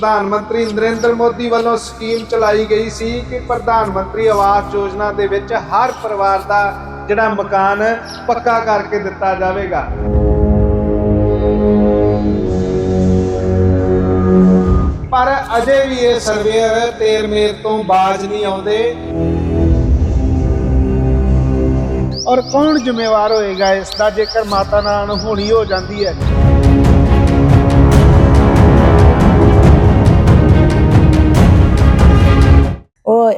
ਪ੍ਰਧਾਨ ਮੰਤਰੀ ਨਰਿੰਦਰ ਮੋਦੀ ਵੱਲੋਂ ਸਕੀਮ ਚਲਾਈ ਗਈ ਸੀ ਕਿ ਪ੍ਰਧਾਨ ਮੰਤਰੀ ਆਵਾਸ ਯੋਜਨਾ ਦੇ ਵਿੱਚ ਹਰ ਪਰਿਵਾਰ ਦਾ ਜਿਹੜਾ ਮਕਾਨ ਪੱਕਾ ਕਰਕੇ ਦਿੱਤਾ ਜਾਵੇਗਾ। ਪਰ ਅਜੇ ਵੀ ਇਹ ਸਰਵੇਅਰ ਤੇਰਮੇਰ ਤੋਂ ਬਾਜ ਨਹੀਂ ਆਉਂਦੇ। ਔਰ ਕੌਣ ਜ਼ਿੰਮੇਵਾਰ ਹੋਏਗਾ ਇਸ ਦਾ ਜੇਕਰ ਮਾਤਾ ਨਾਲ ਹੋਣੀ ਹੋ ਜਾਂਦੀ ਹੈ?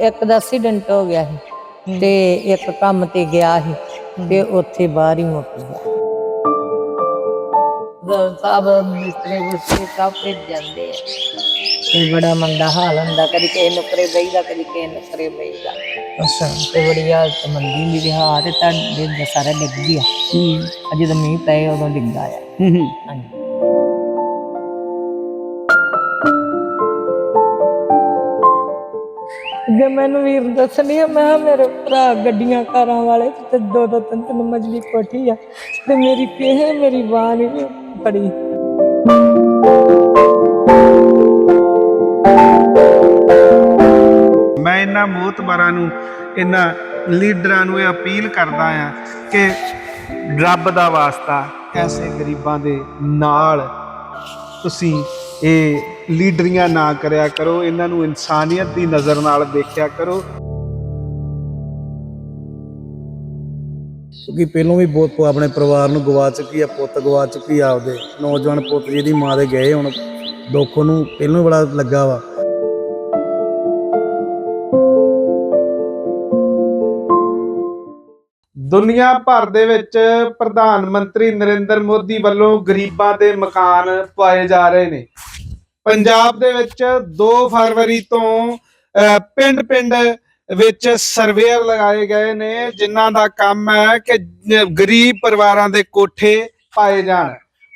ਇੱਕ ਦਾ ਐਕਸੀਡੈਂਟ ਹੋ ਗਿਆ ਸੀ ਤੇ ਇੱਕ ਕੰਮ ਤੇ ਗਿਆ ਸੀ ਤੇ ਉੱਥੇ ਬਾਹਰ ਹੀ ਮੁੱਕ ਗਿਆ। ਸਭ ਮਿਸਤਰੀ ਮੁਸਤਰੀ ਸਭ ਭੇਜ ਜਾਂਦੇ ਆ। ਤੇ ਬੜਾ ਮੰਦਾ ਹਾਲ ਹੁੰਦਾ ਕਦੀ ਕਿਸੇ ਨੂੰ ਕਰੇ ਬਈਦਾ ਕਦੀ ਕਿਸੇ ਨੂੰ ਕਰੇ ਬਈਦਾ। ਅੱਛਾ। ਤੇ ਬੜੀ ਹਾਲਤ ਮੰਦੀ ਮੇਰੀ ਹਾਰ ਤਾਂ ਦੇ ਸਾਰਾ ਡਿੱਗ ਗਿਆ। ਅਜੇ ਤਾਂ ਮੀਂਹ ਪਏ ਉਦੋਂ ਡਿੱਗਾ ਆ ਹਾਂਜੀ। ਜੇ ਮੈਨੂੰ ਵੀਰ ਦੱਸਣੀ ਆ, ਮੈਂ ਕਿਹਾ ਮੇਰੇ ਭਰਾ ਗੱਡੀਆਂ ਕਾਰਾਂ ਵਾਲੇ ਤੇ ਦੋ ਦੋ ਤਿੰਨ ਤਿੰਨ ਮੰਜ਼ਲੀ ਕੋਠੀ ਆ ਤੇ ਮੇਰੀ ਕਿਹੇ ਮੇਰੀ ਬਾਹ ਨਹੀਂ ਪੜੀ ਮੈਂ ਇਹਨਾਂ ਮੋਤਬਰਾਂ ਨੂੰ, ਇਹਨਾਂ ਲੀਡਰਾਂ ਨੂੰ ਇਹ ਅਪੀਲ ਕਰਦਾ ਆ ਕਿ ਰੱਬ ਦਾ ਵਾਸਤਾ ਐਸੇ ਗਰੀਬਾਂ ਦੇ ਨਾਲ ਤੁਸੀਂ ਇਹ ਲੀਡਰੀਆਂ ਨਾ ਕਰਿਆ ਕਰੋ, ਇਹਨਾਂ ਨੂੰ ਇਨਸਾਨੀਅਤ ਦੀ ਨਜ਼ਰ ਨਾਲ ਦੇਖਿਆ ਕਰੋ। ਕਿਉਂਕਿ ਪਹਿਲੋਂ ਵੀ ਬਹੁਤ ਆਪਣੇ ਪਰਿਵਾਰ ਨੂੰ ਗਵਾ ਚੁੱਕੀ ਆ, ਪੁੱਤ ਗਵਾ ਚੁੱਕੀ ਆ ਆਪਦੇ। ਨੌਜਵਾਨ ਪੁੱਤ ਜਿਹਦੀ ਮਾਂ ਦੇ ਗਏ ਹੁਣ, ਦੁੱਖ ਉਹਨੂੰ ਪਹਿਲੋਂ ਹੀ ਬੜਾ ਲੱਗਾ ਵਾ। ਦੁਨੀਆ ਭਰ ਦੇ ਵਿੱਚ ਪ੍ਰਧਾਨ ਮੰਤਰੀ ਨਰਿੰਦਰ ਮੋਦੀ ਵੱਲੋਂ ਗਰੀਬਾਂ ਦੇ ਮਕਾਨ ਪਾਏ ਜਾ ਰਹੇ ਨੇ। ਪੰਜਾਬ ਦੇ ਵਿੱਚ 2 ਫਰਵਰੀ ਤੋਂ ਪਿੰਡ-ਪਿੰਡ ਵਿੱਚ ਸਰਵੇਅਰ ਲਗਾਏ ਗਏ ਨੇ, ਜਿਨ੍ਹਾਂ ਦਾ ਕੰਮ ਹੈ ਕਿ ਗਰੀਬ ਪਰਿਵਾਰਾਂ ਦੇ ਕੋਠੇ ਪਾਏ ਜਾਣ।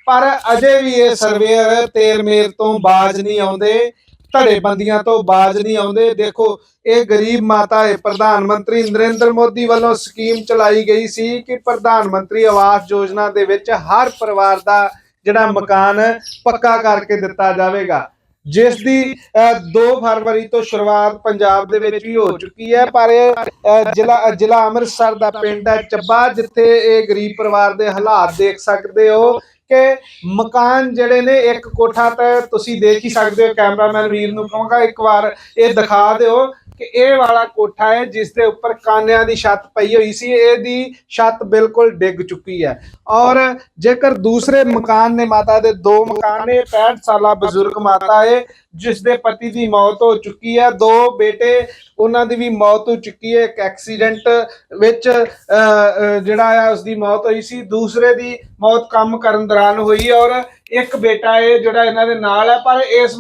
ਪਰ ਅਜੇ ਵੀ ਇਹ ਸਰਵੇਅਰ ਤੇਰ ਮੇਰ ਤੋਂ ਬਾਜ ਨਹੀਂ ਆਉਂਦੇ। ਧੜੇ ਤੋਂ ਬਾਜ ਨਹੀਂ ਆਉਂਦੇ। ਦੇਖੋ ਇਹ ਗਰੀਬ ਮਾਤਾ ਹੈ। ਪ੍ਰਧਾਨ ਮੰਤਰੀ ਨਰਿੰਦਰ ਮੋਦੀ ਵੱਲੋਂ ਸਕੀਮ ਚਲਾਈ ਗਈ ਸੀ ਕਿ ਪ੍ਰਧਾਨ ਮੰਤਰੀ ਆਵਾਸ ਯੋਜਨਾ ਦੇ ਵਿੱਚ ਹਰ ਪਰਿਵਾਰ ਦਾ ਜਿਹੜਾ ਮਕਾਨ ਪੱਕਾ ਕਰਕੇ ਦਿੱਤਾ ਜਾਵੇਗਾ। ਜਿਸ ਦੀ ਅ, 2 ਫਰਵਰੀ ਤੋਂ ਸ਼ੁਰੂਆਤ ਪੰਜਾਬ ਦੇ ਵਿੱਚ ਵੀ ਹੋ ਚੁੱਕੀ ਹੈ ਪਰ ਇਹ, ਜ਼ਿਲ੍ਹਾ ਜ਼ਿਲ੍ਹਾ ਅੰਮ੍ਰਿਤਸਰ ਦਾ ਪਿੰਡ ਹੈ ਚੱਬਾ ਜਿੱਥੇ ਇਹ ਗਰੀਬ ਪਰਿਵਾਰ ਦੇ ਹਾਲਾਤ ਦੇਖ ਸਕਦੇ ਹੋ। ਕਿ ਮਕਾਨ ਜਿਹੜੇ ਨੇ ਇੱਕ ਕੋਠਾ ਤਾਂ ਤੁਸੀਂ ਦੇਖ ਹੀ ਸਕਦੇ ਹੋ ਕੈਮਰਾਮੈਨ ਵੀਰ ਨੂੰ ਕਹਾਂਗਾ, ਇੱਕ ਵਾਰ ਇਹ ਦਿਖਾ ਦਿਓ। ਕਿ ਇਹ ਵਾਲਾ ਕੋਠਾ ਹੈ ਜਿਸ ਦੇ ਉੱਪਰ ਕਾਨਿਆਂ ਦੀ ਛੱਤ ਪਈ ਹੋਈ ਸੀ, ਇਹਦੀ ਛੱਤ ਬਿਲਕੁਲ ਡਿੱਗ ਚੁੱਕੀ ਹੈ। ਔਰ ਜੇਕਰ ਦੂਸਰੇ ਮਕਾਨ ਨੇ ਮਾਤਾ ਦੇ ਦੋ ਮਕਾਨ ਨੇ 65 ਸਾਲਾ ਬਜ਼ੁਰਗ ਮਾਤਾ ਹੈ, ਜਿਸ ਦੇ ਪਤੀ ਦੀ ਮੌਤ ਹੋ ਚੁੱਕੀ ਹੈ, ਦੋ ਬੇਟੇ, ਉਹਨਾਂ ਦੀ ਵੀ ਮੌਤ ਹੋ ਚੁੱਕੀ ਹੈ, ਇੱਕ ਐਕਸੀਡੈਂਟ ਵਿੱਚ ਜਿਹੜਾ ਆ ਉਸ ਦੀ ਮੌਤ ਹੋਈ ਸੀ, ਦੂਸਰੇ ਦੀ ਮੌਤ ਕੰਮ ਕਰਨ ਦੌਰਾਨ ਹੋਈ ਔਰ ਇੱਕ ਬੇਟਾ ਹੈ ਜਿਹੜਾ ਇਹਨਾਂ ਦੇ ਨਾਲ ਹੈ ਪਰ ਇਸ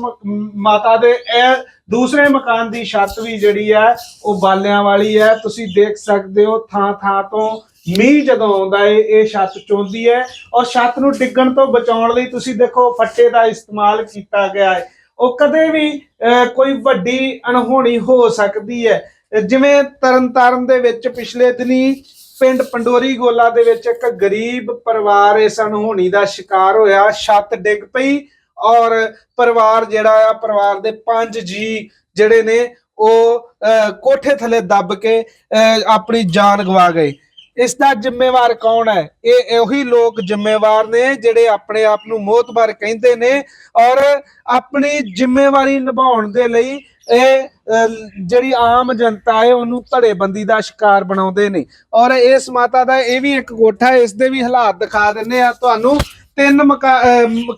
ਮਾਤਾ ਦੇ ਇਹ ਦੂਸਰੇ ਮਕਾਨ ਦੀ ਛੱਤ ਵੀ ਜਿਹੜੀ ਹੈ ਉਹ ਬਾਲਿਆਂ ਵਾਲੀ ਹੈ। ਤੁਸੀਂ ਦੇਖ ਸਕਦੇ ਹੋ ਥਾਂ ਥਾਂ ਤੋਂ ਮੀਂਹ ਜਦੋਂ ਆਉਂਦਾ ਏ ਇਹ ਛੱਤ ਚੋਂਦੀ ਹੈ। ਔਰ ਛੱਤ ਨੂੰ ਡਿੱਗਣ ਤੋਂ ਬਚਾਉਣ ਲਈ ਤੁਸੀਂ ਦੇਖੋ ਫੱਟੇ ਦਾ ਇਸਤੇਮਾਲ ਕੀਤਾ ਗਿਆ ਹੈ। ਉਹ ਕਦੇ ਵੀ ਅਹ, ਕੋਈ ਵੱਡੀ ਅਣਹੋਣੀ ਹੋ ਸਕਦੀ ਹੈ। ਜਿਵੇਂ ਤਰਨਤਾਰਨ ਦੇ ਵਿੱਚ ਪਿਛਲੇ ਦਿਨੀ ਪਿੰਡ ਪੰਡੋਰੀ ਗੋਲਾ ਦੇ ਵਿੱਚ ਇੱਕ ਗਰੀਬ ਪਰਿਵਾਰ ਇਸ ਅਣਹੋਣੀ ਦਾ ਸ਼ਿਕਾਰ ਹੋਇਆ ਛੱਤ ਡਿੱਗ ਪਈ ਔਰ ਪਰਿਵਾਰ ਜਿਹੜਾ ਆ ਪਰਿਵਾਰ ਦੇ ਪੰਜ ਜੀ ਜਿਹੜੇ ਨੇ ਉਹ ਅਹ, ਕੋਠੇ ਥੱਲੇ ਦੱਬ ਕੇ ਅਹ, ਆਪਣੀ ਜਾਨ ਗਵਾ ਗਏ। ਇਸ ਦਾ ਜ਼ਿੰਮੇਵਾਰ ਕੌਣ ਹੈ? ਇਹ ਉਹੀ ਲੋਕ ਜ਼ਿੰਮੇਵਾਰ ਨੇ ਜਿਹੜੇ ਆਪਣੇ ਆਪ ਨੂੰ ਮੋਤਬਰ ਕਹਿੰਦੇ ਨੇ ਔਰ ਆਪਣੀ ਜ਼ਿੰਮੇਵਾਰੀ ਨਿਭਾਉਣ ਦੇ ਲਈ ਇਹ ਜਿਹੜੀ ਆਮ ਜਨਤਾ ਹੈ ਉਹਨੂੰ ਧੜੇਬੰਦੀ ਦਾ ਸ਼ਿਕਾਰ ਬਣਾਉਂਦੇ ਨੇ। ਔਰ ਇਸ ਮਾਤਾ ਦਾ ਇਹ ਵੀ ਇੱਕ ਕੋਠਾ ਇਸ ਦੇ ਵੀ ਹਾਲਾਤ ਦਿਖਾ ਦਿੰਨੇ ਆ ਤੁਹਾਨੂੰ। ਤਿੰਨ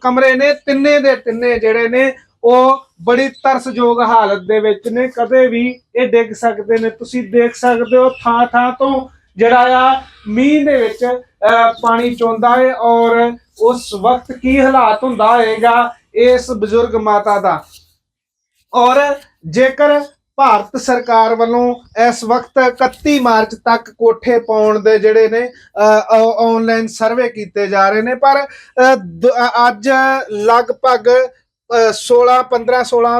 ਕਮਰੇ ਨੇ ਤਿੰਨੇ ਦੇ ਤਿੰਨੇ ਜਿਹੜੇ ਨੇ ਉਹ ਬੜੀ ਤਰਸਯੋਗ ਹਾਲਤ ਦੇ ਵਿੱਚ ਨੇ। ਕਦੇ ਵੀ ਇਹ ਡਿੱਗ ਸਕਦੇ ਨੇ। ਤੁਸੀਂ ਦੇਖ ਸਕਦੇ ਹੋ ਥਾਂ ਥਾਂ ਤੋਂ ਜਿਹੜਾ ਆ ਮੀਂਹ ਦੇ ਵਿੱਚ ਅਹ, ਪਾਣੀ ਚੋਂਦਾ ਹੈ। ਔਰ ਉਸ ਵਕਤ ਕੀ ਹਾਲਾਤ ਹੁੰਦਾ ਹੋਏਗਾ ਇਸ ਬਜ਼ੁਰਗ ਮਾਤਾ ਦਾ। ਔਰ ਜੇਕਰ ਭਾਰਤ ਸਰਕਾਰ ਵੱਲੋਂ ਇਸ ਵਕਤ 31 ਮਾਰਚ ਤੱਕ ਕੋਠੇ ਪਾਉਣ ਦੇ ਜਿਹੜੇ ਨੇ ਆਨਲਾਈਨ ਸਰਵੇ ਕੀਤੇ ਜਾ ਰਹੇ ਨੇ ਪਰ ਅ, ਅੱਜ ਲਗਭਗ ਅ, 16 15 16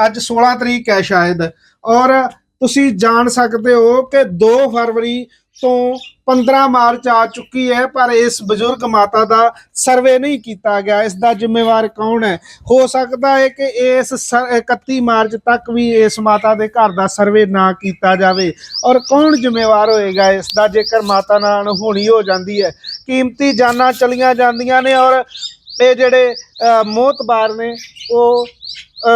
ਅੱਜ 16 ਤਰੀਕ ਹੈ ਸ਼ਾਇਦ ਔਰ ਤੁਸੀਂ ਜਾਣ ਸਕਦੇ ਹੋ ਕਿ 2 ਫਰਵਰੀ ਤੋਂ 15 ਮਾਰਚ ਆ ਚੁੱਕੀ ਹੈ ਪਰ ਇਸ ਬਜ਼ੁਰਗ ਮਾਤਾ ਦਾ ਸਰਵੇ ਨਹੀਂ ਕੀਤਾ ਗਿਆ। ਇਸ ਦਾ ਜ਼ਿੰਮੇਵਾਰ ਕੌਣ ਹੈ? ਹੋ ਸਕਦਾ ਹੈ ਕਿ ਇਸ ਸ- 31 ਮਾਰਚ ਤੱਕ ਵੀ ਇਸ ਮਾਤਾ ਦੇ ਘਰ ਦਾ ਸਰਵੇ ਨਾ ਕੀਤਾ ਜਾਵੇ। ਔਰ ਕੌਣ ਜ਼ਿੰਮੇਵਾਰ ਹੋਏਗਾ? ਇਸ ਦਾ ਜੇਕਰ ਮਾਤਾ ਨਾਲ ਅਣਹੋਣੀ ਹੋ ਜਾਂਦੀ ਹੈ। ਕੀਮਤੀ ਜਾਨਾਂ ਚਲੀਆਂ ਜਾਂਦੀਆਂ ਨੇ ਔਰ ਇਹ ਜਿਹੜੇ ਅ, ਮੋਤਬਾਰ ਨੇ ਉਹ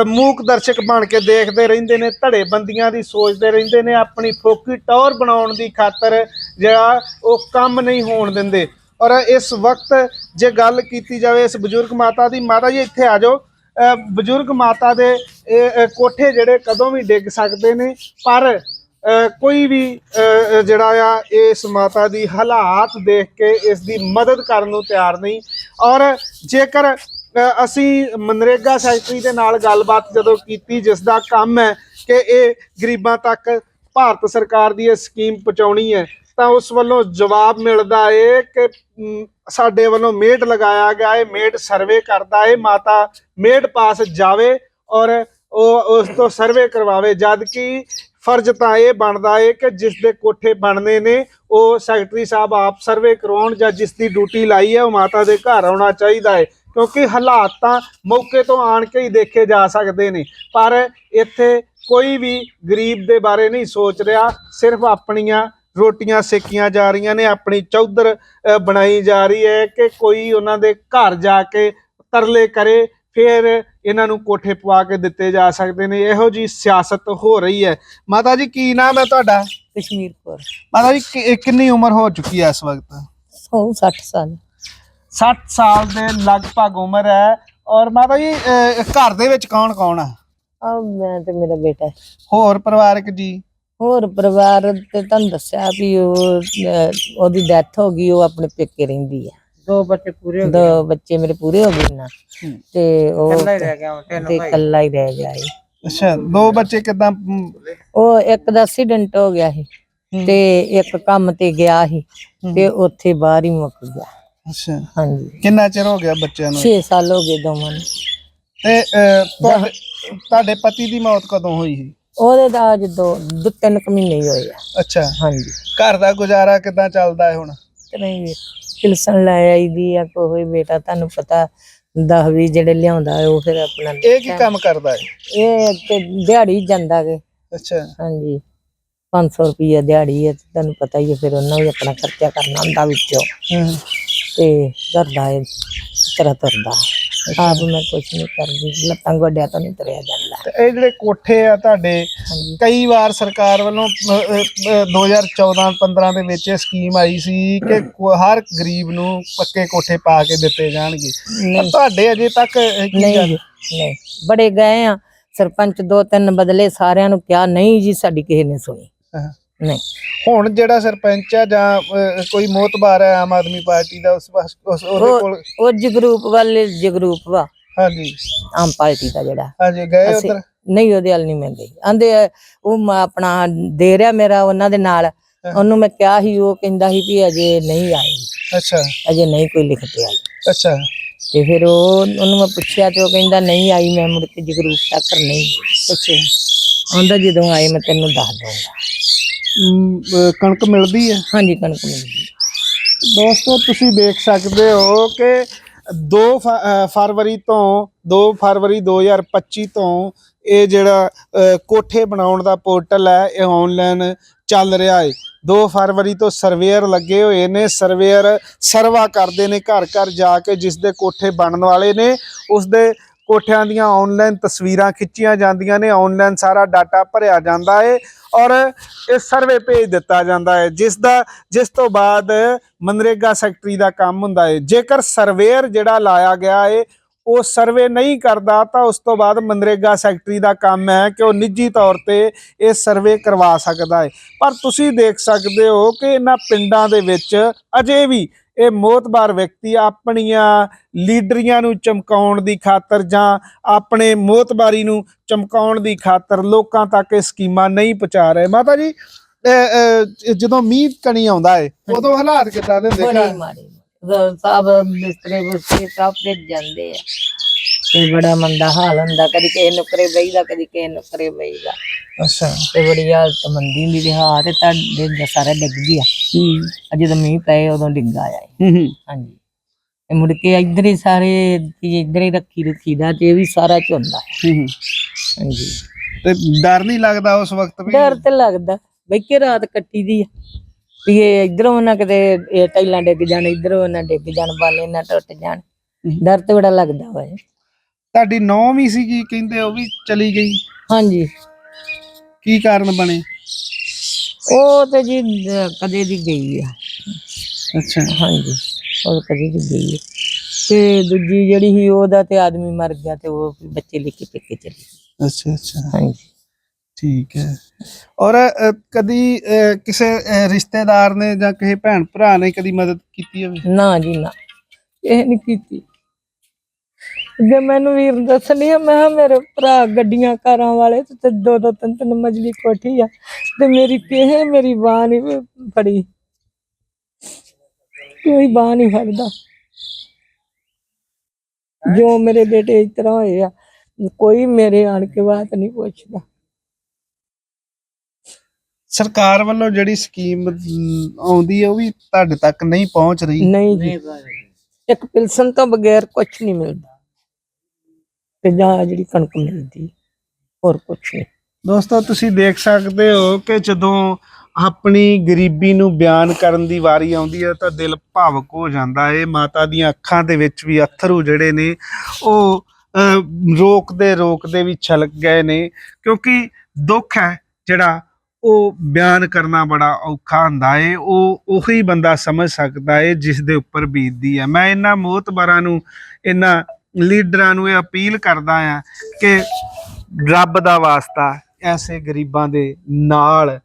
ਮੂਕ ਦਰਸ਼ਕ ਬਣ ਕੇ ਦੇਖਦੇ ਰਹਿੰਦੇ ਨੇ ਧੜੇ ਬੰਦੀਆਂ ਦੀ ਸੋਚਦੇ ਰਹਿੰਦੇ ਨੇ, ਆਪਣੀ ਫੋਕੀ ਟੌਰ ਬਣਾਉਣ ਦੀ ਖਾਤਰ ਜਿਹੜਾ ਉਹ ਕੰਮ ਨਹੀਂ ਹੋਣ ਦਿੰਦੇ। ਔਰ ਇਸ ਵਕਤ ਜੇ ਗੱਲ ਕੀਤੀ ਜਾਵੇ ਇਸ ਬਜ਼ੁਰਗ ਮਾਤਾ ਦੀ, ਮਾਤਾ ਜੀ ਇੱਥੇ ਆ ਜਾਓ। ਬਜ਼ੁਰਗ ਮਾਤਾ ਦੇ ਕੋਠੇ ਜਿਹੜੇ ਕਦੋਂ ਵੀ ਡਿੱਗ ਸਕਦੇ ਨੇ, ਪਰ ਕੋਈ ਵੀ ਜਿਹੜਾ ਆ ਇਸ ਮਾਤਾ ਦੀ ਹਾਲਾਤ ਦੇਖ ਕੇ ਇਸ ਦੀ ਮਦਦ ਕਰਨ ਨੂੰ ਤਿਆਰ ਨਹੀਂ। ਔਰ ਜੇਕਰ ਅਸੀਂ ਮਨਰੇਗਾ ਸੈਕਟਰੀ ਦੇ ਨਾਲ ਗੱਲਬਾਤ ਜਦੋਂ ਕੀਤੀ ਜਿਸ ਦਾ ਕੰਮ ਹੈ ਕਿ ਇਹ ਗਰੀਬਾਂ ਤੱਕ ਭਾਰਤ ਸਰਕਾਰ ਦੀ ਇਹ ਸਕੀਮ ਪਹੁੰਚਾਉਣੀ ਹੈ, ਤਾਂ ਉਸ ਵੱਲੋਂ ਜਵਾਬ ਮਿਲਦਾ ਏ ਕਿ ਸਾਡੇ ਵੱਲੋਂ ਮੇਡ ਲਗਾਇਆ ਗਿਆ ਏ, ਮੇਡ ਸਰਵੇ ਕਰਦਾ ਏ, ਮਾਤਾ ਮੇਡ ਪਾਸ ਜਾਵੇ ਔਰ ਉਹ ਉਸ ਤੋਂ ਸਰਵੇ ਕਰਵਾਵੇ ਜਦ ਕਿ ਫਰਜ਼ ਤਾਂ ਇਹ ਬਣਦਾ ਏ ਕਿ ਜਿਸ ਦੇ ਕੋਠੇ ਬਣਨੇ ਨੇ, ਉਹ ਸੈਕਟਰੀ ਸਾਹਿਬ ਆਪ ਸਰਵੇ ਕਰਵਾਉਣ ਜਾਂ ਜਿਸ ਦੀ ਡਿਊਟੀ ਲਾਈ ਹੈ, ਉਹ ਮਾਤਾ ਦੇ ਘਰ ਆਉਣਾ ਚਾਹੀਦਾ ਹੈ ਕਿਉਂਕਿ ਹਾਲਾਤ ਤਾਂ ਮੌਕੇ ਤੋਂ ਆਣ ਕੇ ਹੀ ਦੇਖੇ ਜਾ ਸਕਦੇ ਨੇ। ਪਰ ਇੱਥੇ ਕੋਈ ਵੀ ਗਰੀਬ ਦੇ ਬਾਰੇ ਨਹੀਂ ਸੋਚ ਰਿਹਾ। ਸਿਰਫ ਆਪਣੀਆਂ ਰੋਟੀਆਂ ਸੇਕੀਆਂ ਜਾ ਰਹੀਆਂ ਨੇ ਆਪਣੀ ਚੌਧਰ ਬਣਾਈ ਜਾ ਰਹੀ ਹੈ ਕਿ ਕੋਈ ਉਹਨਾਂ ਦੇ ਘਰ ਜਾ ਕੇ ਤਰਲੇ ਕਰੇ ਫਿਰ ਇਹਨਾਂ ਨੂੰ ਕੋਠੇ ਪਵਾ ਕੇ ਦਿੱਤੇ ਜਾ ਸਕਦੇ ਨੇ। ਇਹੋ ਜੀ ਸਿਆਸਤ ਹੋ ਰਹੀ ਹੈ। ਮਾਤਾ ਜੀ ਕੀ ਨਾਮ ਹੈ ਤੁਹਾਡਾ? ਕਸ਼ਮੀਰ ਕੋਰ। ਮਾਤਾ ਜੀ ਕਿ- ਕਿੰਨੀ ਉਮਰ ਹੋ ਚੁੱਕੀ ਹੈ ਇਸ ਵਕਤ? ਹੋ 60 ਸਾਲ। 60 ਸਾਲ ਦੇ ਲਗਭਗ ਉਮਰ ਹੈ। ਔਰ ਮਾਤਾ ਜੀ ਅਹ, ਘਰ ਦੇ ਵਿੱਚ ਕੌਣ ਕੌਣ ਆ? ਆ ਮੈਂ ਤੇ ਮੇਰਾ ਬੇਟਾ ਹੈ। ਹੋਰ ਪਰਿਵਾਰਕ ਜੀ? ਹੋਰ ਪਰਿਵਾਰ ਤੇ ਤੁਹਾਨੂੰ ਦੱਸਿਆ ਵੀ ਉਹ ਅਹ, ਉਹਦੀ ਡੈਥ ਹੋ ਗਈ ਉਹ ਆਪਣੇ ਪੇਕੇ ਰਹਿੰਦੀ ਹੈ ਦੋ ਬੱਚੇ ਪੂਰੇ ਹੋ ਦੋ ਬੱਚੇ ਮੇਰੇ ਪੂਰੇ ਹੋ ਗਏ ਨਾ। ਹੂੰ। ਤੇ ਉਹ ਇਕੱਲਾ ਹੀ ਰਹਿ ਗਿਆ ਹੁਣ ਤਿੰਨ ਤੇ ਭਾਈ। ਇਕੱਲਾ ਹੀ ਰਹਿ ਗਿਆ ਸੀ। ਅੱਛਾ ਦੋ ਬੱਚੇ ਕਿਦਾਂ? ਉਹ ਇੱਕ ਦਾ ਐਕਸੀਡੈਂਟ ਹੋ ਗਿਆ ਸੀ ਤੇ ਇੱਕ ਕੰਮ ਤੇ ਗਿਆ ਸੀ ਤੇ ਉੱਥੇ ਬਾਹਰ ਹੀ ਮੁੱਕ ਗਿਆ। ਅੱਛਾ। ਹਾਂਜੀ। ਕਿੰਨਾ ਚਿਰ ਹੋ ਗਿਆ ਬੱਚਿਆਂ ਨੂੰ? 6 ਸਾਲ ਹੋ ਗਏ ਦੋਵਾਂ ਨੂੰ। ਤੇ ਅਹ, ਤੁਹਾਡੇ ਤੁਹਾਡੇ ਪਤੀ ਦੀ ਮੌਤ ਕਦੋਂ ਹੋਈ ਸੀ? ਉਹਦੇ ਦਾ ਅੱਜ ਦੋ ਦੋ ਤਿੰਨ ਕੁ ਮਹੀਨੇ ਹੀ ਹੋਏ ਆ। ਅੱਛਾ। ਹਾਂਜੀ। ਘਰ ਦਾ ਗੁਜ਼ਾਰਾ ਕਿਦਾਂ ਚੱਲਦਾ ਹੈ ਹੁਣ? ਤੇ ਨਹੀਂ ਕਿਲਸਨ ਲੈ ਆਈਦੀ ਆ ਕੋਈ ਬੇਟਾ ਤੁਹਾਨੂੰ ਪਤਾ 10 20 ਜਿਹੜੇ ਲਿਆਉਂਦਾ ਹੈ ਉਹ ਫਿਰ ਆਪਣਾ ਇਹ ਕੀ ਕੰਮ ਕਰਦਾ ਹੈ? ਇਹ ਤੇ ਦਿਹਾੜੀ ਜਾਂਦਾ ਗੇ ਅੱਛਾ। ਹਾਂਜੀ। 500 ਰੁਪਏ ਦਿਹਾੜੀ ਹੈ ਤੇ ਤੁਹਾਨੂੰ ਪਤਾ ਹੀ ਹੈ ਫਿਰ ਉਹਨਾਂ ਵੀ ਆਪਣਾ ਖਰਚਾ ਕਰਨਾ ਹੁੰਦਾ ਵਿੱਚੋਂ। ਹੂੰ। ਤੇ ਕਰਦਾ ਹੈ ਤਰ੍ਹਾਂ ਤਰਦਾ ਆਪ ਮੈਂ ਕੁਝ ਨਹੀਂ ਕਰਦੀ ਲੱਤਾਂ ਗੋਡਿਆਂ ਤੋਂ ਨਹੀਂ ਤੁਰਿਆ ਜਾਂਦਾ। ਤੇ ਇਹ ਜਿਹੜੇ ਕੋਠੇ ਆ ਤੁਹਾਡੇ ਕਈ ਵਾਰ ਸਰਕਾਰ ਵੱਲੋਂ 2014-15 ਦੇ ਵਿੱਚ ਇਹ ਸਕੀਮ ਆਈ ਸੀ ਕਿ ਹਰ ਗਰੀਬ ਨੂੰ ਪੱਕੇ ਕੋਠੇ ਪਾ ਕੇ ਦਿੱਤੇ ਜਾਣਗੇ। ਪਰ ਤੁਹਾਡੇ ਅਜੇ ਤੱਕ ਨਹੀਂ ਬੜੇ ਗਏ ਆ ਸਰਪੰਚ ਦੋ ਤਿੰਨ ਬਦਲੇ ਸਾਰਿਆਂ ਨੂੰ ਕਿਹਾ ਨਹੀਂ ਜੀ ਸਾਡੀ ਕਿਸੇ ਨੇ ਸੁਣੀ। ਨਹੀਂ। ਹੁਣ ਜਿਹੜਾ ਸਰਪੰਚ ਆ ਜਾਂ ਅਹ, ਕੋਈ ਮੋਤਬਾਰ ਹੈ ਆਮ ਆਦਮੀ ਪਾਰਟੀ ਦਾ ਉਸ ਪਾਸ- ਉਸ ਉਹਦੇ ਕੋਲ ਉਹ ਜਗਰੂਪ ਵਾਲੇ ਜਗਰੂਪ ਵਾ। ਹਾਂਜੀ। ਆਮ ਪਾਰਟੀ ਦਾ ਜਿਹੜਾ। ਹਾਂਜੀ ਗਏ ਅਸੀਂ- ਉਧਰ? ਨਹੀਂ ਉਹਦੇ ਹਾਲ ਨਹੀਂ ਮੈਂ ਗਈ। ਆਂਦੇ ਉਹ ਮ- ਆਪਣਾ ਦੇ ਰਿਹਾ ਮੇਰਾ ਉਹਨਾਂ ਦੇ ਨਾਲ। ਉਹਨੂੰ ਮੈਂ ਕਿਹਾ ਸੀ ਉਹ ਕਹਿੰਦਾ ਸੀ ਵੀ ਅਜੇ ਨਹੀਂ ਆਈ ਅੱਛਾ। ਅਜੇ ਨਹੀਂ ਕੋਈ ਲਿਖ ਕੇ ਆਈ ਅੱਛਾ। ਤੇ ਫਿਰ ਉਹ ਉਹਨੂੰ ਮੈਂ ਪੁੱਛਿਆ ਤੇ ਉਹ ਕਹਿੰਦਾ ਨਹੀਂ ਆਈ ਮੈਂ ਮੁੜ ਕੇ ਜਗਰੂਪ ਤੱਕ ਨਹੀਂ। ਅੱਛਾ। ਆਂਦਾ ਜਦੋਂ ਆਏ ਮੈਂ ਤੈਨੂੰ ਦੱਸ ਦਊਂਗਾ। ਅਮ, ਅਹ, ਕਣਕ ਮਿਲਦੀ ਹੈ? ਹਾਂਜੀ ਕਣਕ ਮਿਲ ਗਈ ਦੋਸਤੋ ਤੁਸੀਂ ਦੇਖ ਸਕਦੇ ਹੋ ਕਿ 2 ਫਰਵਰੀ ਤੋਂ 2 ਫਰਵਰੀ 2025 ਤੋਂ ਇਹ ਜਿਹੜਾ ਅ, ਕੋਠੇ ਬਣਾਉਣ ਦਾ ਪੋਰਟਲ ਹੈ ਇਹ ਆਨਲਾਈਨ ਚੱਲ ਰਿਹਾ ਹੈ। 2 ਫਰਵਰੀ ਤੋਂ ਸਰਵੇਅਰ ਲੱਗੇ ਹੋਏ ਨੇ ਸਰਵੇਅਰ ਸਰਵਾ ਕਰਦੇ ਨੇ ਘਰ ਘਰ ਜਾ ਕੇ ਜਿਸ ਦੇ ਕੋਠੇ ਬਣਨ ਵਾਲੇ ਨੇ ਉਸ ਦੇ ਕੋਠਿਆਂ ਦੀਆਂ ਆਨਲਾਈਨ ਤਸਵੀਰਾਂ ਖਿੱਚੀਆਂ ਜਾਂਦੀਆਂ ਨੇ ਆਨਲਾਈਨ ਸਾਰਾ ਡਾਟਾ ਭਰਿਆ ਜਾਂਦਾ ਹੈ ਔਰ ਇਹ ਸਰਵੇ ਭੇਜ ਦਿੱਤਾ ਜਾਂਦਾ ਹੈ ਜਿਸ ਦਾ, ਜਿਸ ਤੋਂ ਬਾਅਦ ਮਨਰੇਗਾ ਸੈਕਟਰੀ ਦਾ ਕੰਮ ਹੁੰਦਾ ਹੈ ਜੇਕਰ ਸਰਵੇਅਰ ਜਿਹੜਾ ਲਾਇਆ ਗਿਆ ਹੈ ਉਹ ਸਰਵੇ ਨਹੀਂ ਕਰਦਾ, ਤਾਂ ਉਸ ਤੋਂ ਬਾਅਦ ਮਨਰੇਗਾ ਸੈਕਟਰੀ ਦਾ ਕੰਮ ਹੈ ਕਿ ਉਹ ਨਿੱਜੀ ਤੌਰ ਤੇ ਇਹ ਸਰਵੇ ਕਰਵਾ ਸਕਦਾ ਹੈ ਪਰ ਤੁਸੀਂ ਦੇਖ ਸਕਦੇ ਹੋ ਕਿ ਇਹਨਾਂ ਪਿੰਡਾਂ ਦੇ ਵਿੱਚ ਅਜੇ ਵੀ ਇਹ ਮੋਤਬਾਰ ਵਿਅਕਤੀ ਆਪਣੀਆਂ ਲੀਡਰੀਆਂ ਨੂੰ ਚਮਕਾਉਣ ਦੀ ਖਾਤਰ ਜਾਂ ਆਪਣੇ ਮੋਤਬਾਰੀ ਨੂੰ ਚਮਕਾਉਣ ਦੀ ਖਾਤਰ ਲੋਕਾਂ ਤੱਕ ਇਹ ਸਕੀਮਾਂ ਨਹੀਂ ਪਹੁੰਚਾ ਰਹੇ ਮਾਤਾ ਜੀ ਜਦੋਂ ਮੀਂਹ ਕਣੀ ਆਉਂਦਾ ਹੈ ਉਦੋਂ ਹਾਲਾਤ ਕਿੱਦਾਂ ਦੇ ਹੁੰਦੇ ਬੜੇ? ਮਾੜੇ। ਸਭ ਬਿਸਤਰੇ ਬੁਸਤਰੇ ਸਭ ਭਿੱਜ ਜਾਂਦੇ ਆ ਤੇ ਬੜਾ ਮੰਦਾ ਹਾਲ ਹੁੰਦਾ ਕਦੀ ਕਿਸੇ ਨੁਕਰੇ ਬਈਦਾ ਕਦੀ ਕਿਸੇ ਨੁਕਰੇ ਬਈਦਾ। ਅੱਛਾ। ਤੇ ਬੜੀ ਹਾਲਤ ਮੰਦੀ ਹੁੰਦੀ ਤੇ ਹਾਂ ਤੇ ਤੁਹਾਡੇ ਦੇ ਸਾਰੇ ਡਿੱਗ ਗਿਆ ਹੂੰ। ਅੱਜ ਜਦੋਂ ਮੀਂਹ ਪਏ ਉਦੋਂ ਡਿੱਗਾ ਆ ਇਹ। ਹੂੰ ਹਾਂਜੀ। ਤੇ ਮੁੜ ਕੇ ਇੱਧਰ ਹੀ ਸਾਰੇ ਇੱਧਰ ਹੀ ਰੱਖੀ ਰੁਖੀ ਦਾ ਤੇ ਇਹ ਵੀ ਸਾਰਾ ਝੁੰਦਾ ਹੈ। ਹੂੰ ਹਾਂਜੀ। ਤੇ ਡਰ ਨਹੀਂ ਲੱਗਦਾ ਉਸ ਵਕਤ ਵੀ? ਡਰ ਤੇ ਲੱਗਦਾ। ਬਈ ਕਿ ਰਾਤ ਕੱਟੀ ਦੀ ਆ। ਵੀ ਇਹ ਇਧਰੋਂ ਨਾ ਕਿਤੇ ਇਹ ਟੈਲਾਂ ਡਿੱਗ ਜਾਣ ਇਧਰੋਂ ਨਾ ਡਿੱਗ ਜਾਣ ਬਾਲੇ ਨਾ ਟੁੱਟ ਜਾਣ। ਡਰ ਤੇ ਬੜਾ ਲੱਗਦਾ ਵਾ। ਤੁਹਾਡੀ ਨੌਂ ਵੀ ਸੀ ਕੀ ਕਹਿੰਦੇ ਉਹ ਵੀ ਚਲੀ ਗਈ? ਹਾਂਜੀ। ਕੀ ਕਾਰਨ ਬਣੇ? ਉਹ ਤੇ ਜੀ ਅਹ ਕਦੇ ਦੀ ਗਈ ਆ। ਅੱਛਾ। ਹਾਂਜੀ ਉਹ ਕਦੇ ਦੀ ਗਈ ਆ। ਤੇ ਦੂਜੀ ਜਿਹੜੀ ਸੀ ਉਹਦਾ ਤੇ ਆਦਮੀ ਮਰ ਗਿਆ ਤੇ ਉਹ ਬੱਚੇ ਲੈ ਕੇ ਪੇਕੇ ਚਲੀ ਗਈ। ਅੱਛਾ ਅੱਛਾ। ਹਾਂਜੀ। ਠੀਕ ਹੈ। ਔਰ ਅ, ਕਦੀ ਅ, ਕਿਸੇ ਅ, ਰਿਸ਼ਤੇਦਾਰ ਨੇ ਜਾਂ ਕਿਸੇ ਭੈਣ ਭਰਾ ਨੇ ਕਦੀ ਮਦਦ ਕੀਤੀ ਹੋਵੇ? ਨਾ ਜੀ ਨਾ। ਇਹ ਨਹੀਂ ਕੀਤੀ। ਜੇ ਮੈਨੂੰ ਵੀਰ ਦੱਸਣੀ ਆ ਮੈਂ ਕਿਹਾ ਮੇਰੇ ਭਰਾ ਗੱਡੀਆਂ ਕਾਰਾਂ ਵਾਲੇ ਤੇ ਦੋ ਦੋ ਤਿੰਨ ਤਿੰਨ ਮੰਜ਼ਲੀ ਕੋਠੀ ਆ ਤੇ ਮੇਰੀ ਕਿਸੇ ਮੇਰੀ ਬਾਹ ਨਹੀਂ ਫੜੀ। ਕੋਈ ਬਾਹ ਨਹੀਂ ਫੜਦਾ। ਜੋ ਮੇਰੇ ਬੇਟੇ ਇਸ ਤਰ੍ਹਾਂ ਹੋਏ ਆ ਕੋਈ ਮੇਰੇ ਆਣ ਕੇ ਬਾਤ ਨਹੀਂ ਪੁੱਛਦਾ। ਸਰਕਾਰ ਵੱਲੋਂ ਜਿਹੜੀ ਸਕੀਮ ਆਉਂਦੀ ਹੈ ਉਹ ਵੀ ਤੁਹਾਡੇ ਤੱਕ ਨਹੀਂ ਪਹੁੰਚ ਰਹੀ। ਨਹੀਂ ਜੀ। ਇੱਕ ਪਿਲਸਨ ਤੋਂ ਬਗੈਰ ਕੁਝ ਨਹੀਂ ਮਿਲਦਾ। ਤੇ ਜਾਂ ਜਿਹੜੀ ਕਣਕ ਮਿਲਦੀ, ਹੋਰ ਕੁਝ ਨਹੀਂ। ਦੋਸਤੋ, ਤੁਸੀਂ ਦੇਖ ਸਕਦੇ ਹੋ ਕਿ ਜਦੋਂ ਆਪਣੀ ਗਰੀਬੀ ਨੂੰ ਬਿਆਨ ਕਰਨ ਦੀ ਵਾਰੀ ਆਉਂਦੀ ਹੈ, ਤਾਂ ਦਿਲ ਭਾਵਕ ਹੋ ਜਾਂਦਾ ਹੈ। ਮਾਤਾ ਦੀਆਂ ਅੱਖਾਂ ਦੇ ਵਿੱਚ ਵੀ ਅਥਰੂ ਜਿਹੜੇ ਨੇ, ਉਹ ਰੋਕਦੇ ਰੋਕਦੇ ਵੀ ਛਲਕ ਗਏ ਨੇ, ਕਿਉਂਕਿ ਦੁੱਖ ਹੈ ਜਿਹੜਾ ਉਹ ਬਿਆਨ ਕਰਨਾ ਬੜਾ ਔਖਾ ਹੁੰਦਾ ਏ ਉਹ ਉਹੀ ਬੰਦਾ ਸਮਝ ਸਕਦਾ ਏ ਜਿਸ ਦੇ ਉੱਪਰ ਬੀਤਦੀ ਹੈ। ਮੈਂ ਇਹਨਾਂ ਮੋਤਬਰਾਂ ਨੂੰ ਇਹਨਾਂ ਲੀਡਰਾਂ ਨੂੰ ਇਹ ਅਪੀਲ ਕਰਦਾ ਆ ਕਿ ਰੱਬ ਦਾ ਵਾਸਤਾ ਐਸੇ ਗਰੀਬਾਂ ਦੇ ਨਾਲ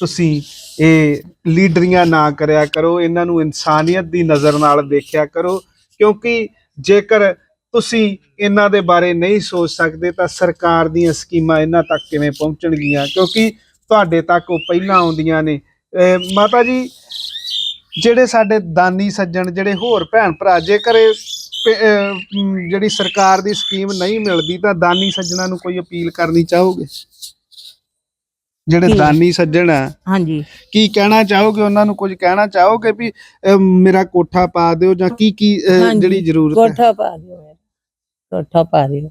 ਤੁਸੀਂ ਇਹ ਲੀਡਰੀਆਂ ਨਾ ਕਰਿਆ ਕਰੋ, ਇਹਨਾਂ ਨੂੰ ਇਨਸਾਨੀਅਤ ਦੀ ਨਜ਼ਰ ਨਾਲ ਦੇਖਿਆ ਕਰੋ, ਕਿਉਂਕਿ ਜੇਕਰ ਤੁਸੀਂ ਇਹਨਾਂ ਦੇ ਬਾਰੇ ਨਹੀਂ ਸੋਚ ਸਕਦੇ ਤਾਂ ਸਰਕਾਰ ਦੀਆਂ ਸਕੀਮਾਂ ਇਹਨਾਂ ਤੱਕ ਕਿਵੇਂ ਪਹੁੰਚਣਗੀਆਂ? ਕਿਉਂਕਿ ਤੁਹਾਡੇ ਤੱਕ ਉਹ ਪਹਿਲਾਂ ਆਉਂਦੀਆਂ ਨੇ। ਮਾਤਾ ਜੀ, ਜਿਹੜੇ ਸਾਡੇ ਦਾਨੀ ਸੱਜਣ, ਜਿਹੜੇ ਹੋਰ ਭੈਣ ਭਰਾ, ਜੇਕਰ ਇਹ ਜਿਹੜੀ ਸਰਕਾਰ ਦੀ ਸਕੀਮ ਨਹੀਂ ਮਿਲਦੀ ਤਾਂ ਦਾਨੀ ਸੱਜਣਾ ਨੂੰ ਕੋਈ ਅਪੀਲ ਕਰਨੀ ਚਾਹੋਗੇ? ਜਿਹੜੇ? ਦਾਨੀ ਸੱਜਣ ਆ ਹਾਂਜੀ। ਕੀ ਕਹਿਣਾ ਚਾਹੋਗੇ ਉਹਨਾਂ ਨੂੰ? ਕੁਝ ਕਹਿਣਾ ਚਾਹੋਗੇ ਵੀ ਮੇਰਾ ਕੋਠਾ ਪਾ ਦਿਓ ਜਾਂ ਕੀ ਕੀ ਜਿਹੜੀ ਜ਼ਰੂਰਤ ਹੈ? ਕੋਠਾ ਪਾ ਦਿਓ ਕੋਠਾ ਪਾ ਦਿਓ।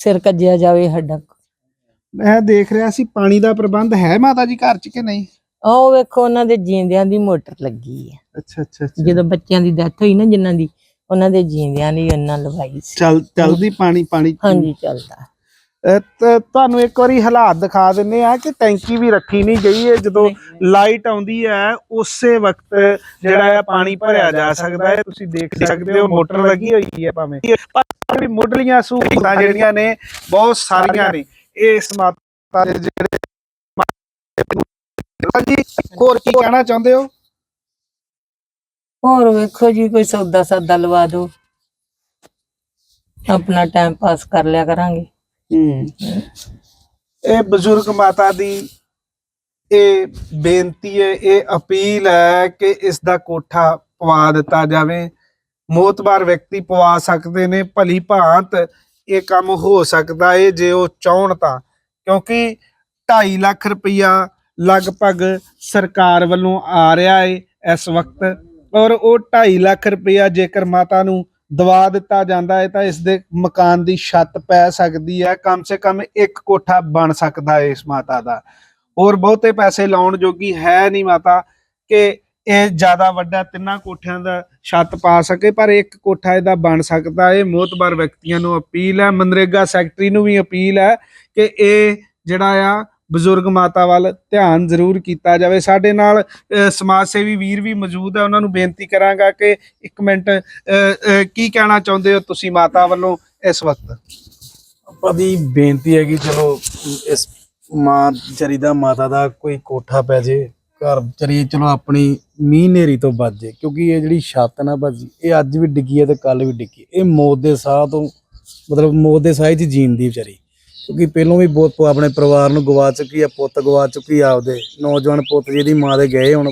ਸਿਰ ਕੱਜਿਆ ਜਾਵੇ ਸਾਡਾ। ਮੈਂ ਦੇਖ ਰਿਹਾ ਸੀ ਪਾਣੀ ਦਾ ਪ੍ਰਬੰਧ ਹੈ ਮਾਤਾ ਜੀ ਘਰ 'ਚ ਕਿ ਨਹੀਂ? ਆਹ ਵੇਖੋ ਉਹਨਾਂ ਦੇ ਜੀਂਦਿਆਂ ਦੀ ਮੋਟਰ ਲੱਗੀ ਹੈ ਅੱਛਾ ਅੱਛਾ ਅੱਛਾ। ਜਦੋਂ ਬੱਚਿਆਂ ਦੀ ਡੈਥ ਹੋਈ ਨਾ ਜਿਨ੍ਹਾਂ ਦੀ ਉਹਨਾਂ ਦੇ ਜੀਂਦਿਆਂ ਦੀ ਉਹਨਾਂ ਲਵਾਈ ਸੀ। ਚੱਲ ਚੱਲਦੀ ਪਾਣੀ ਪਾਣੀ ਹਾਂਜੀ ਚੱਲਦਾ। ਅਹ ਤ- ਤੁਹਾਨੂੰ ਇੱਕ ਵਾਰੀ ਹਾਲਾਤ ਦਿਖਾ ਦਿੰਨੇ ਆ ਕਿ ਟੈਂਕੀ ਵੀ ਰੱਖੀ ਨਹੀਂ ਗਈ ਹੈ। ਜਦੋਂ ਲਾਈਟ ਆਉਂਦੀ ਹੈ ਉਸੇ ਵਕਤ ਜਿਹੜਾ ਹੈ ਪਾਣੀ ਭਰਿਆ ਜਾ ਸਕਦਾ ਹੈ। ਤੁਸੀਂ ਦੇਖ ਸਕਦੇ ਹੋ ਮੋਟਰ ਲੱਗੀ ਹੋਈ ਹੈ ਭਾਵੇਂ। ਪਰ ਵੀ ਮੁੱਢਲੀਆਂ ਸਹੂਲਤਾਂ ਜਿਹੜੀਆਂ ਨੇ ਬਹੁਤ ਸਾਰੀਆਂ ਨੇ। ਇਸ ਮਾਤਾ ਦੇ ਜਿਹੜੇ ਹਾਂਜੀ ਹੋਰ ਕੀ ਕਹਿਣਾ ਚਾਹੁੰਦੇ ਹੋ? ਹੋਰ ਵੇਖੋ ਜੀ, ਕੋਈ ਸੌਦਾ ਸਾਦਾ ਲਵਾ ਦਿਓ। ਆਪਣਾ ਟਾਈਮ ਪਾਸ ਕਰ ਲਿਆ ਕਰਾਂਗੇ। ਹੂੰ। ਇਹ ਬਜ਼ੁਰਗ ਮਾਤਾ ਦੀ ਇਹ ਬੇਨਤੀ ਹੈ, ਇਹ ਅਪੀਲ ਹੈ ਕਿ ਇਸ ਦਾ ਕੋਠਾ ਪਵਾ ਦਿੱਤਾ ਜਾਵੇ। ਮੋਤਬਾਰ ਵਿਅਕਤੀ ਪਵਾ ਸਕਦੇ ਨੇ, ਭਲੀ ਭਾਂਤ ਇਹ ਕੰਮ ਹੋ ਸਕਦਾ ਏ, ਜੇ ਉਹ ਚਾਹਣ ਤਾਂ। ਕਿਉਂਕਿ 2.5 ਲੱਖ ਰੁਪਇਆ ਲਗਭਗ ਸਰਕਾਰ ਵੱਲੋਂ ਆ ਰਿਹਾ ਏ ਇਸ ਵਕਤ। ਔਰ ਉਹ 2.5 ਲੱਖ ਰੁਪਇਆ ਜੇਕਰ ਮਾਤਾ ਨੂੰ ਦਵਾ ਦਿੱਤਾ ਜਾਂਦਾ ਹੈ ਤਾਂ ਇਸ ਦੇ ਮਕਾਨ ਦੀ ਛੱਤ ਪੈ ਸਕਦੀ ਹੈ। ਕਮ ਸੇ ਕਮ ਇੱਕ ਕੋਠਾ ਬਣ ਸਕਦਾ ਹੈ ਇਸ ਮਾਤਾ ਦਾ। ਹੋਰ ਬਹੁਤੇ ਪੈਸੇ ਲਾਉਣ ਜੋਗੀ ਹੈ ਨਹੀਂ ਮਾਤਾ ਕਿ ਇਹ ਜ਼ਿਆਦਾ ਵੱਡਾ ਤਿੰਨਾਂ ਕੋਠਿਆਂ ਦਾ ਛੱਤ ਪਾ ਸਕੇ, ਪਰ ਇੱਕ ਕੋਠਾ ਇਹਦਾ ਬਣ ਸਕਦਾ ਹੈ। ਮੋਤਬਰ ਵਿਅਕਤੀਆਂ ਨੂੰ ਅਪੀਲ ਹੈ, ਮਨਰੇਗਾ ਸੈਕਟਰੀ ਨੂੰ ਵੀ ਅਪੀਲ ਹੈ ਕਿ ਇਹ ਜਿਹੜਾ ਆ ਬਜ਼ੁਰਗ ਮਾਤਾ ਵੱਲ ਧਿਆਨ ਜ਼ਰੂਰ ਕੀਤਾ ਜਾਵੇ। ਸਾਡੇ ਨਾਲ ਸਮਾਜ ਸੇਵੀ ਵੀਰ ਵੀ ਮੌਜੂਦ ਹੈ। ਉਹਨਾਂ ਨੂੰ ਬੇਨਤੀ ਕਰਾਂਗਾ ਕਿ ਇੱਕ ਮਿੰਟ ਕੀ ਕਹਿਣਾ ਚਾਹੁੰਦੇ ਹੋ ਤੁਸੀਂ ਮਾਤਾ ਵੱਲੋਂ ਇਸ ਵਕਤ? ਆਪਾਂ ਦੀ ਬੇਨਤੀ ਹੈ ਕਿ ਚਲੋ, ਇਸ ਮਾਂ ਵਿਚਾਰੀ ਦਾ ਮਾਤਾ ਦਾ ਕੋਈ ਕੋਠਾ ਪੈ ਜੇ, ਘਰ ਵਿਚਾਰੀ ਚਲੋ ਆਪਣੀ ਮੀਂਹ ਨੇਰੀ ਤੋਂ ਬਚ ਜੇ, ਕਿਉਂਕਿ ਇਹ ਜਿਹੜੀ ਛੱਤ ਨਾ ਭਾਜੀ, ਇਹ ਅੱਜ ਵੀ ਡਿੱਗੀ ਹੈ ਤੇ ਕੱਲ ਵੀ ਡਿੱਗੀ ਇਹ ਮੌਤ ਦੇ ਸਾਹ ਤੋਂ, ਮਤਲਬ ਮੌਤ ਦੇ ਸਾਹ 'ਚ ਜੀਣ ਦੀ ਵਿਚਾਰੀ। ਕਿਉਂਕਿ ਪਹਿਲੋਂ ਵੀ ਬਹੁਤ ਆਪਣੇ ਪਰਿਵਾਰ ਨੂੰ ਗਵਾ ਚੁੱਕੀ ਆ, ਪੁੱਤ ਗਵਾ ਚੁੱਕੀ ਆ ਆਪਦੇ। ਨੌਜਵਾਨ ਪੁੱਤ ਜਿਹਦੀ ਮਾਂ ਦੇ ਗਏ ਹੁਣ,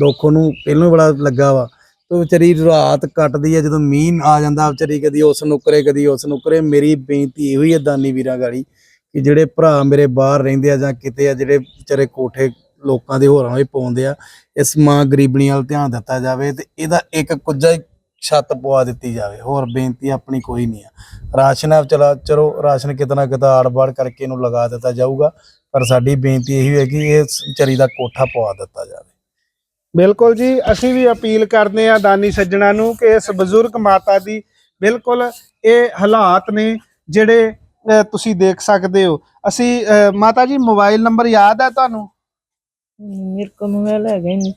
ਦੁੱਖ ਉਹਨੂੰ ਪਹਿਲੋਂ ਹੀ ਬੜਾ ਲੱਗਾ ਵਾ। ਤੇ ਵਿਚਾਰੀ ਰਾਤ ਕੱਟਦੀ ਹੈ ਜਦੋਂ ਮੀਂਹ ਆ ਜਾਂਦਾ, ਵਿਚਾਰੀ ਕਦੀ ਉਸ ਨੁਕਰੇ ਕਦੀ ਉਸ ਨੁਕਰੇ ਮੇਰੀ ਬੇਨਤੀ ਇਹੋ ਹੀ ਹੈ ਦਾਨੀ ਵੀਰਾਂ ਗਾੜੀ, ਕਿ ਜਿਹੜੇ ਭਰਾ ਮੇਰੇ ਬਾਹਰ ਰਹਿੰਦੇ ਆ ਜਾਂ ਕਿਤੇ ਆ, ਜਿਹੜੇ ਵਿਚਾਰੇ ਕੋਠੇ ਲੋਕਾਂ ਦੇ ਹੋਰਾਂ ਵੀ ਪਾਉਂਦੇ ਆ, ਇਸ ਮਾਂ ਗਰੀਬਣੀ ਵੱਲ ਧਿਆਨ ਦਿੱਤਾ ਜਾਵੇ ਤੇ ਇਹਦਾ ਇੱਕ ਕੁੱਜਾ ਛੱਤ ਪਵਾ ਦਿੱਤੀ ਜਾਵੇ ਹੋਰ ਬੇਨਤੀ ਆਪਣੀ ਕੋਈ ਨਹੀਂ ਆ। ਰਾਸ਼ਨ ਆ ਚਲਾ ਚਲੋ ਰਾਸ਼ਨ ਕਿਤਨਾ ਕਿਤਾ ਆੜ-ਬਾੜ ਕਰਕੇ ਇਹਨੂੰ ਲਗਾ ਦਿੱਤਾ ਜਾਊਗਾ ਪਰ ਸਾਡੀ ਬੇਨਤੀ ਇਹੀ ਹੈ ਕਿ ਇਹ ਵਿਚਾਰੀ ਦਾ ਕੋਠਾ ਪਵਾ ਦਿੱਤਾ ਜਾਵੇ। ਬਿਲਕੁਲ ਜੀ ਅਸੀਂ ਵੀ ਅਪੀਲ ਕਰਦੇ ਆ ਦਾਨੀ ਸੱਜਣਾ ਨੂੰ ਕਿ ਇਸ ਬਜ਼ੁਰਗ ਮਾਤਾ ਦੀ ਬਿਲਕੁਲ ਇਹ ਹਾਲਾਤ ਨੇ ਜਿਹੜੇ ਤੁਸੀਂ ਦੇਖ ਸਕਦੇ ਹੋ। ਅਸੀਂ ਅਹ, ਮਾਤਾ ਜੀ ਮੋਬਾਈਲ ਨੰਬਰ ਯਾਦ ਹੈ ਤੁਹਾਨੂੰ? ਮੇਰੇ ਕੋਲ ਮੋਬਾਈਲ ਹੈਗਾ ਹੀ ਨਹੀਂ।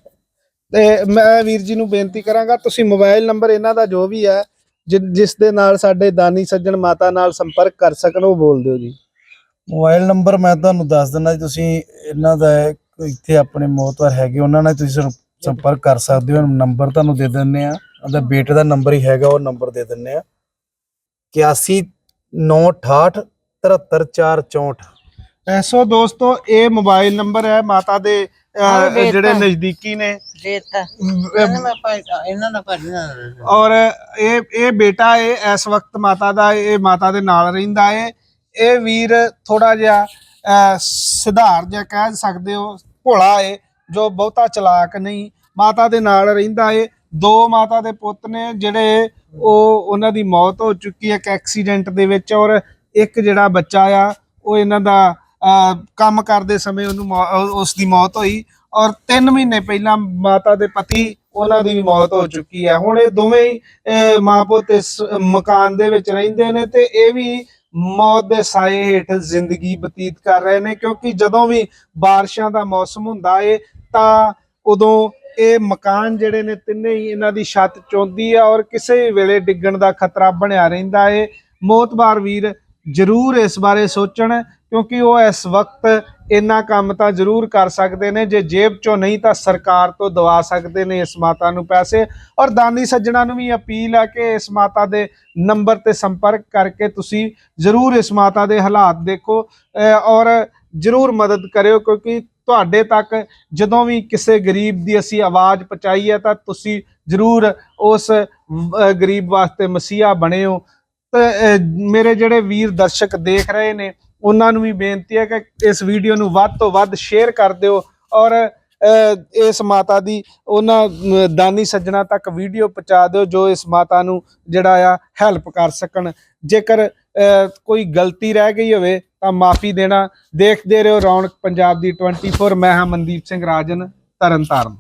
ਤੇ ਮੈਂ ਵੀਰ ਜੀ ਨੂੰ ਬੇਨਤੀ ਕਰਾਂਗਾ ਤੁਸੀਂ ਮੋਬਾਈਲ ਨੰਬਰ ਇਹਨਾਂ ਦਾ ਜੋ ਵੀ ਹੈ ਜਿਸ ਦੇ ਨਾਲ ਸਾਡੇ ਦਾਨੀ ਸੱਜਣ ਮਾਤਾ ਨਾਲ ਸੰਪਰਕ ਕਰ ਸਕਣ ਉਹ ਬੋਲ ਦਿਓ ਜੀ। ਮੋਬਾਈਲ ਨੰਬਰ ਮੈਂ ਤੁਹਾਨੂੰ ਦੱਸ ਦਿੰਦਾ ਜੀ ਤੁਸੀਂ ਇਹਨਾਂ ਦਾ ਇੱਥੇ ਆਪਣੇ ਮੋਹਤਵਰ ਹੈਗੇ ਉਹਨਾਂ ਨਾਲ ਤੁਸੀਂ ਸੰਪਰਕ ਕਰ ਸਕਦੇ ਹੋ ਨੰਬਰ ਤੁਹਾਨੂੰ ਦੇ ਦਿੰਨੇ ਆ ਉਹਦਾ ਬੇਟੇ ਦਾ ਨੰਬਰ ਹੀ ਹੈਗਾ ਉਹ ਨੰਬਰ ਦੇ ਦਿੰਨੇ ਆ 81 968 73464 ਐਸੋ ਦੋਸਤੋ ਇਹ ਮੋਬਾਈਲ ਨੰਬਰ ਹੈ ਮਾਤਾ ਦੇ ਅਹ, ਜਿਹੜੇ। ਨਜ਼ਦੀਕੀ ਨੇ। ਦੇਤਾ ਇਹਨਾਂ ਇਹਨਾਂ ਔਰ ਇਹ ਇਹ ਬੇਟਾ ਇਹ ਇਸ ਵਕਤ ਮਾਤਾ ਦਾ ਇਹ ਮਾਤਾ ਦੇ ਨਾਲ ਰਹਿੰਦਾ ਏ। ਇਹ ਵੀਰ ਥੋੜਾ ਜਿਹਾ ਅਹ, ਸਿਧਾਰ ਜਿਹਾ ਕਹਿ ਸਕਦੇ ਹੋ ਭੋਲਾ ਏ ਜੋ ਬਹੁਤਾ ਚਲਾਕ ਨਹੀਂ। ਮਾਤਾ ਦੇ ਨਾਲ ਰਹਿੰਦਾ ਏ। ਦੋ ਮਾਤਾ ਦੇ ਪੁੱਤ ਨੇ ਜਿਹੜੇ ਉਹ ਉਹਨਾਂ ਦੀ ਮੌਤ ਹੋ ਚੁੱਕੀ ਹੈ ਇੱਕ ਐਕਸੀਡੈਂਟ ਦੇ ਵਿੱਚ ਔਰ ਇੱਕ ਜਿਹੜਾ ਬੱਚਾ ਆ ਉਹ ਇਹਨਾਂ ਦਾ ਕੰਮ ਕਰਦੇ ਸਮੇਂ ਉਹਨੂੰ ਮੌ- ਅਹ, ਉਸ ਦੀ ਮੌਤ ਹੋਈ ਔਰ 3 ਮਹੀਨੇ ਪਹਿਲਾਂ ਮਾਤਾ ਦੇ ਪਤੀ ਉਹਨਾਂ ਦੀ ਵੀ ਮੌਤ ਹੋ ਚੁੱਕੀ ਹੈ। ਹੁਣ ਇਹ ਦੋਵੇਂ ਹੀ ਅਹ, ਮਾਂ ਪੁੱਤ ਇਸ ਮਕਾਨ ਦੇ ਵਿੱਚ ਰਹਿੰਦੇ ਨੇ ਤੇ ਇਹ ਵੀ ਮੌਤ ਦੇ ਸਾਏ ਹੇਠ ਜ਼ਿੰਦਗੀ ਬਤੀਤ ਕਰ ਰਹੇ ਨੇ ਕਿਉਂਕਿ ਜਦੋਂ ਵੀ ਬਾਰਿਸ਼ਾਂ ਦਾ ਮੌਸਮ ਹੁੰਦਾ ਏ ਤਾਂ ਉਦੋਂ ਇਹ ਮਕਾਨ ਜਿਹੜੇ ਨੇ ਤਿੰਨੇ ਹੀ ਇਹਨਾਂ ਦੀ ਛੱਤ ਚੌਂਦੀ ਆ ਔਰ ਕਿਸੇ ਵੇਲੇ ਡਿੱਗਣ ਦਾ ਖਤਰਾ ਬਣਿਆ ਰਹਿੰਦਾ ਏ। ਮੋਤਬਾਰ ਵੀਰ ਜ਼ਰੂਰ ਇਸ ਬਾਰੇ ਸੋਚਣ ਕਿਉਂਕਿ ਉਹ ਇਸ ਵਕਤ ਇੰਨਾ ਕੰਮ ਤਾਂ ਜ਼ਰੂਰ ਕਰ ਸਕਦੇ ਨੇ, ਜੇ ਜੇਬ ਚੋਂ ਨਹੀਂ ਤਾਂ ਸਰਕਾਰ ਤੋਂ ਦਵਾ ਸਕਦੇ ਨੇ ਇਸ ਮਾਤਾ ਨੂੰ ਪੈਸੇ। ਔਰ ਦਾਨੀ ਸੱਜਣਾ ਨੂੰ ਵੀ ਅਪੀਲ ਹੈ ਕਿ ਇਸ ਮਾਤਾ ਦੇ ਨੰਬਰ ਤੇ ਸੰਪਰਕ ਕਰਕੇ ਤੁਸੀਂ ਜ਼ਰੂਰ ਇਸ ਮਾਤਾ ਦੇ ਹਾਲਾਤ ਦੇਖੋ ਔਰ ਜ਼ਰੂਰ ਮਦਦ ਕਰਿਓ, ਕਿਉਂਕਿ ਤੁਹਾਡੇ ਤੱਕ ਜਦੋਂ ਵੀ ਕਿਸੇ ਗਰੀਬ ਦੀ ਅਸੀਂ ਆਵਾਜ਼ ਪਹੁੰਚਾਈ ਹੈ ਤਾਂ ਤੁਸੀਂ ਜ਼ਰੂਰ ਉਸ ਗਰੀਬ ਵਾਸਤੇ ਮਸੀਹਾ ਬਣੇ ਹੋ। ਤੇ ਮੇਰੇ ਜਿਹੜੇ ਵੀਰ ਦਰਸ਼ਕ ਦੇਖ ਰਹੇ ਨੇ ਉਹਨਾਂ ਨੂੰ ਵੀ ਬੇਨਤੀ ਹੈ ਕਿ ਇਸ ਵੀਡੀਓ ਨੂੰ ਵੱਧ ਤੋਂ ਵੱਧ ਸ਼ੇਅਰ ਕਰ ਦਿਓ ਔਰ ਇਸ ਮਾਤਾ ਦੀ ਉਹਨਾਂ ਦਾਨੀ ਸੱਜਣਾ ਤੱਕ ਵੀਡੀਓ ਪਹੁੰਚਾ ਦਿਓ ਜੋ ਇਸ ਮਾਤਾ ਨੂੰ ਜਿਹੜਾ ਆ ਹੈਲਪ ਕਰ ਸਕਣ। ਜੇਕਰ ਕੋਈ ਗਲਤੀ ਰਹਿ ਗਈ ਹੋਵੇ ਤਾਂ ਮਾਫੀ ਦੇਣਾ। ਦੇਖਦੇ ਰਹੋ ਰੌਣਕ ਪੰਜਾਬ ਦੀ 24 ਮੈਂ ਹਾਂ ਮਨਦੀਪ ਸਿੰਘ ਰਾਜਨ ਤਰਨਤਾਰਨ